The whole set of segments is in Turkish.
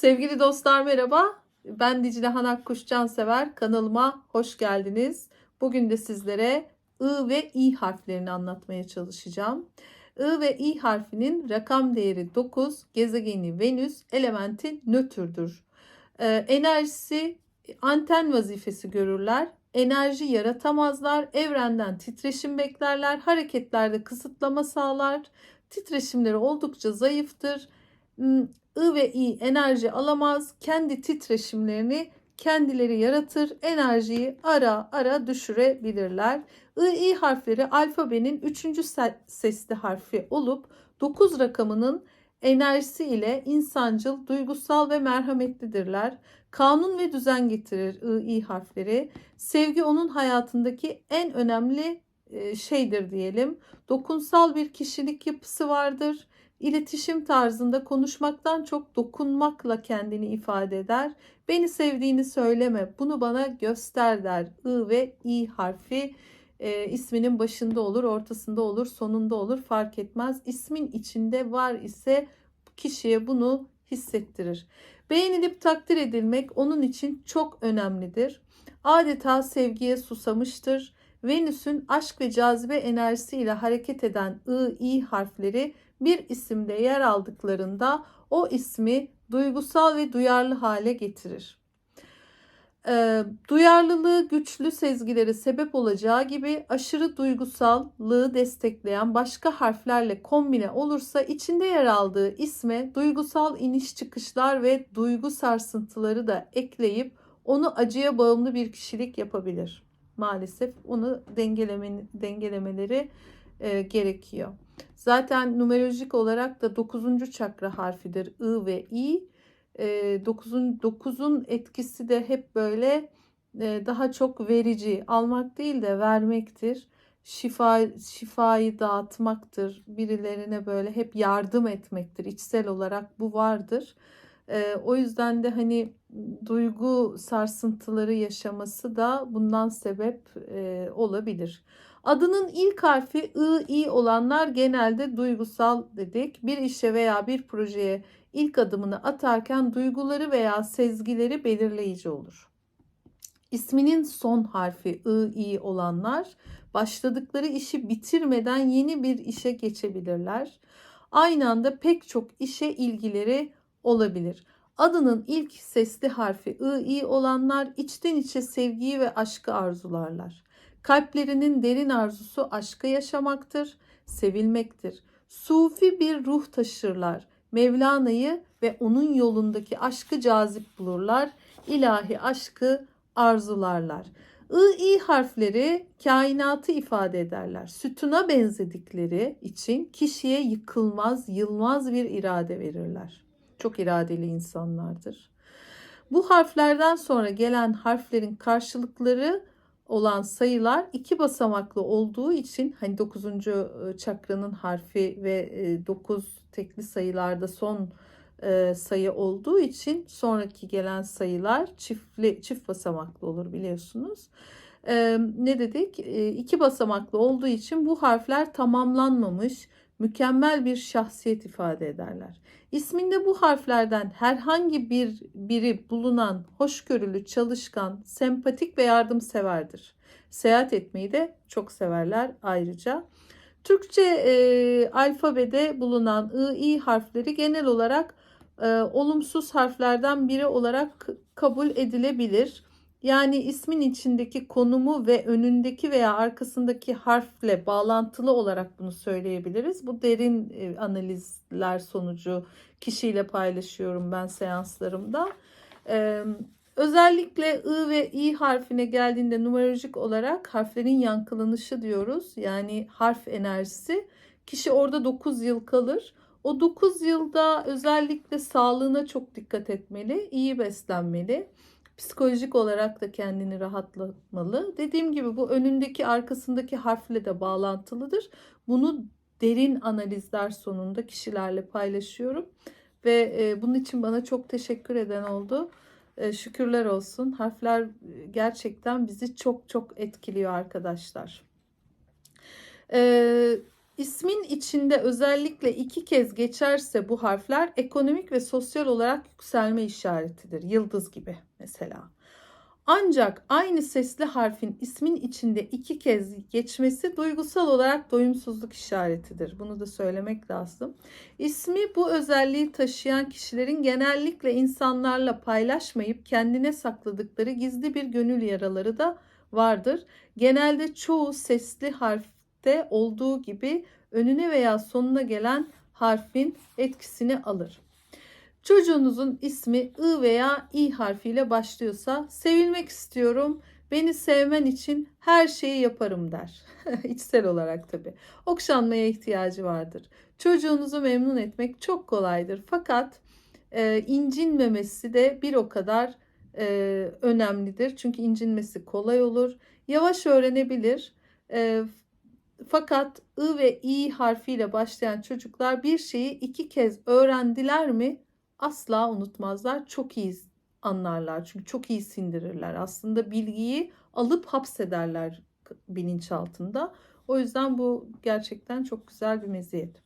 Sevgili dostlar merhaba. Ben Dicle Hanak Kuşcansever. Kanalıma hoş geldiniz. Bugün de sizlere I ve İ harflerini anlatmaya çalışacağım. I ve İ harfinin rakam değeri 9, gezegeni Venüs, elementi nötrdür. Ee, enerjisi anten vazifesi görürler. Enerji yaratamazlar. Evrenden titreşim beklerler. Hareketlerde kısıtlama sağlar. Titreşimleri oldukça zayıftır. I ve İ enerji alamaz. Kendi titreşimlerini kendileri yaratır. Enerjiyi ara ara düşürebilirler. I, İ harfleri alfabenin 3. sesli harfi olup 9 rakamının enerjisi ile insancıl, duygusal ve merhametlidirler. Kanun ve düzen getirir I, İ harfleri. Sevgi onun hayatındaki en önemli şeydir diyelim. Dokunsal bir kişilik yapısı vardır. İletişim tarzında konuşmaktan çok dokunmakla kendini ifade eder. Beni sevdiğini söyleme, bunu bana göster der. I ve İ harfi e, isminin başında olur, ortasında olur, sonunda olur fark etmez. İsmin içinde var ise kişiye bunu hissettirir. Beğenilip takdir edilmek onun için çok önemlidir. Adeta sevgiye susamıştır. Venüs'ün aşk ve cazibe enerjisiyle hareket eden I, İ harfleri bir isimde yer aldıklarında o ismi duygusal ve duyarlı hale getirir. E, duyarlılığı güçlü sezgileri sebep olacağı gibi aşırı duygusallığı destekleyen başka harflerle kombine olursa içinde yer aldığı isme duygusal iniş çıkışlar ve duygu sarsıntıları da ekleyip onu acıya bağımlı bir kişilik yapabilir. Maalesef onu dengeleme, dengelemeleri e, gerekiyor. Zaten numerolojik olarak da 9. çakra harfidir I ve İ. 9'un e, 9'un etkisi de hep böyle e, daha çok verici, almak değil de vermektir. Şifa şifayı dağıtmaktır. Birilerine böyle hep yardım etmektir. İçsel olarak bu vardır. E, o yüzden de hani duygu sarsıntıları yaşaması da bundan sebep olabilir. Adının ilk harfi I, İ olanlar genelde duygusal dedik. Bir işe veya bir projeye ilk adımını atarken duyguları veya sezgileri belirleyici olur. İsminin son harfi I, İ olanlar başladıkları işi bitirmeden yeni bir işe geçebilirler. Aynı anda pek çok işe ilgileri olabilir. Adının ilk sesli harfi I, İ olanlar içten içe sevgiyi ve aşkı arzularlar. Kalplerinin derin arzusu aşkı yaşamaktır, sevilmektir. Sufi bir ruh taşırlar. Mevlana'yı ve onun yolundaki aşkı cazip bulurlar. İlahi aşkı arzularlar. I, i harfleri kainatı ifade ederler. Sütuna benzedikleri için kişiye yıkılmaz, yılmaz bir irade verirler. Çok iradeli insanlardır. Bu harflerden sonra gelen harflerin karşılıkları olan sayılar iki basamaklı olduğu için hani 9. çakranın harfi ve 9 tekli sayılarda son sayı olduğu için sonraki gelen sayılar çiftli çift basamaklı olur biliyorsunuz. Ne dedik? İki basamaklı olduğu için bu harfler tamamlanmamış mükemmel bir şahsiyet ifade ederler. İsminde bu harflerden herhangi bir biri bulunan hoşgörülü, çalışkan, sempatik ve yardımseverdir. Seyahat etmeyi de çok severler ayrıca. Türkçe e, alfabede bulunan I, İ harfleri genel olarak e, olumsuz harflerden biri olarak kabul edilebilir. Yani ismin içindeki konumu ve önündeki veya arkasındaki harfle bağlantılı olarak bunu söyleyebiliriz. Bu derin e, analizler sonucu kişiyle paylaşıyorum ben seanslarımda. Özellikle I ve İ harfine geldiğinde numerolojik olarak harflerin yankılanışı diyoruz. Yani harf enerjisi. Kişi orada 9 yıl kalır. O 9 yılda özellikle sağlığına çok dikkat etmeli, iyi beslenmeli psikolojik olarak da kendini rahatlatmalı. Dediğim gibi bu önündeki arkasındaki harfle de bağlantılıdır. Bunu derin analizler sonunda kişilerle paylaşıyorum ve e, bunun için bana çok teşekkür eden oldu. E, şükürler olsun. Harfler gerçekten bizi çok çok etkiliyor arkadaşlar. E, İsmin içinde özellikle iki kez geçerse bu harfler ekonomik ve sosyal olarak yükselme işaretidir. Yıldız gibi mesela. Ancak aynı sesli harfin ismin içinde iki kez geçmesi duygusal olarak doyumsuzluk işaretidir. Bunu da söylemek lazım. İsmi bu özelliği taşıyan kişilerin genellikle insanlarla paylaşmayıp kendine sakladıkları gizli bir gönül yaraları da vardır. Genelde çoğu sesli harfte olduğu gibi önüne veya sonuna gelen harfin etkisini alır. Çocuğunuzun ismi I veya İ harfiyle başlıyorsa sevilmek istiyorum, beni sevmen için her şeyi yaparım der. İçsel olarak tabii. Okşanmaya ihtiyacı vardır. Çocuğunuzu memnun etmek çok kolaydır. Fakat e, incinmemesi de bir o kadar e, önemlidir. Çünkü incinmesi kolay olur. Yavaş öğrenebilir. E, fakat I ve İ harfiyle başlayan çocuklar bir şeyi iki kez öğrendiler mi asla unutmazlar. Çok iyi anlarlar. Çünkü çok iyi sindirirler. Aslında bilgiyi alıp hapsederler bilinçaltında. O yüzden bu gerçekten çok güzel bir meziyet.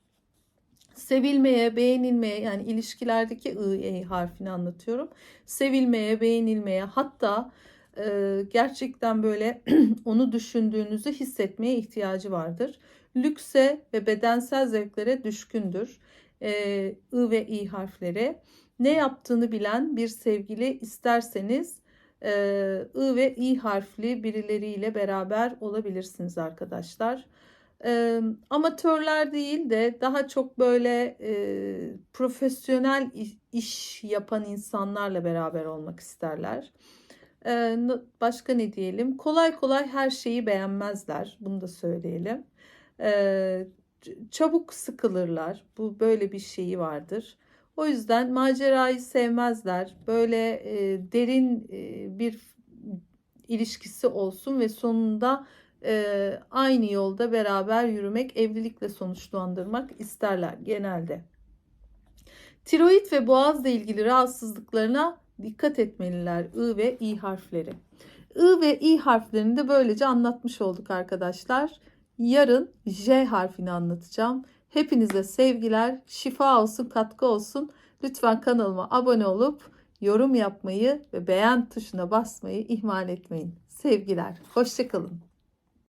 Sevilmeye, beğenilmeye yani ilişkilerdeki I, E harfini anlatıyorum. Sevilmeye, beğenilmeye hatta e, gerçekten böyle onu düşündüğünüzü hissetmeye ihtiyacı vardır. Lükse ve bedensel zevklere düşkündür. E, I ve İ harfleri. Ne yaptığını bilen bir sevgili isterseniz e, I ve İ harfli birileriyle beraber olabilirsiniz arkadaşlar. E, amatörler değil de daha çok böyle e, profesyonel iş yapan insanlarla beraber olmak isterler. E, başka ne diyelim? Kolay kolay her şeyi beğenmezler. Bunu da söyleyelim. E, çabuk sıkılırlar. Bu böyle bir şeyi vardır. O yüzden macerayı sevmezler. Böyle e, derin e, bir ilişkisi olsun ve sonunda e, aynı yolda beraber yürümek, evlilikle sonuçlandırmak isterler genelde. Tiroid ve boğazla ilgili rahatsızlıklarına dikkat etmeliler I ve İ harfleri. I ve İ harflerini de böylece anlatmış olduk arkadaşlar. Yarın J harfini anlatacağım. Hepinize sevgiler, şifa olsun, katkı olsun. Lütfen kanalıma abone olup yorum yapmayı ve beğen tuşuna basmayı ihmal etmeyin. Sevgiler, hoşçakalın.